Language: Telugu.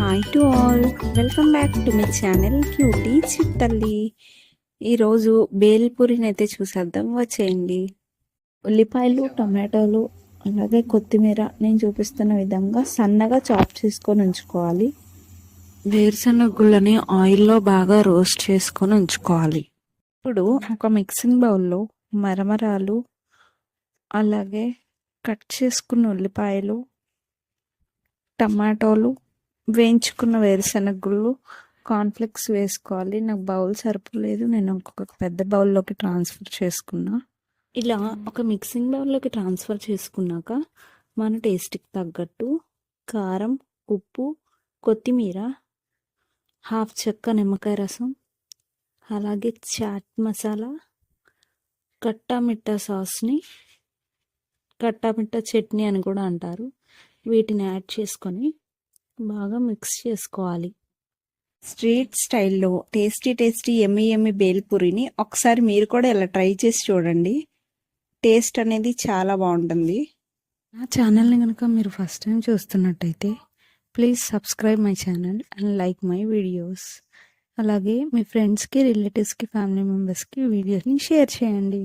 Hi to all welcome back to my channel cutie చిట్టల్లి ఈరోజు బేల్పూరిని అయితే చూసేద్దాం. వచ్చేయండి. ఉల్లిపాయలు టమాటోలు అలాగే కొత్తిమీర నేను చూపిస్తున్న విధంగా సన్నగా చాప్ చేసుకొని ఉంచుకోవాలి. వేరుశనగ గుళ్ళని ఆయిల్లో బాగా రోస్ట్ చేసుకొని ఉంచుకోవాలి. ఇప్పుడు ఒక మిక్సింగ్ బౌల్లో మరమరాలు అలాగే కట్ చేసుకున్న ఉల్లిపాయలు టమాటోలు వేయించుకున్న వేరుశనగ గుళ్ళు కాన్ఫ్లెక్స్ వేసుకోవాలి. నాకు బౌల్ సరిపోలేదు. నేను ఇంకొక పెద్ద బౌల్లోకి ట్రాన్స్ఫర్ చేసుకున్నా. ఇలా ఒక మిక్సింగ్ బౌల్లోకి ట్రాన్స్ఫర్ చేసుకున్నాక మన టేస్ట్కి తగ్గట్టు కారం ఉప్పు కొత్తిమీర హాఫ్ చెక్క నిమ్మకాయ రసం అలాగే చాట్ మసాలా కట్టా మిట్టా సాస్ని కట్టా మిట్టా చట్నీ అని కూడా అంటారు. వీటిని యాడ్ చేసుకొని బాగా మిక్స్ చేసుకోవాలి. స్ట్రీట్ స్టైల్లో టేస్టీ టేస్టీ ఎమ్మి ఎమ్మి బేల్పూరిని ఒకసారి మీరు కూడా ఇలా ట్రై చేసి చూడండి. టేస్ట్ అనేది చాలా బాగుంటుంది. నా ఛానల్ని కనుక మీరు ఫస్ట్ టైం చూస్తున్నట్టయితే please subscribe my channel and like my videos అలాగే మీ ఫ్రెండ్స్కి రిలేటివ్స్కి ఫ్యామిలీ మెంబర్స్కి వీడియోస్ని షేర్ చేయండి.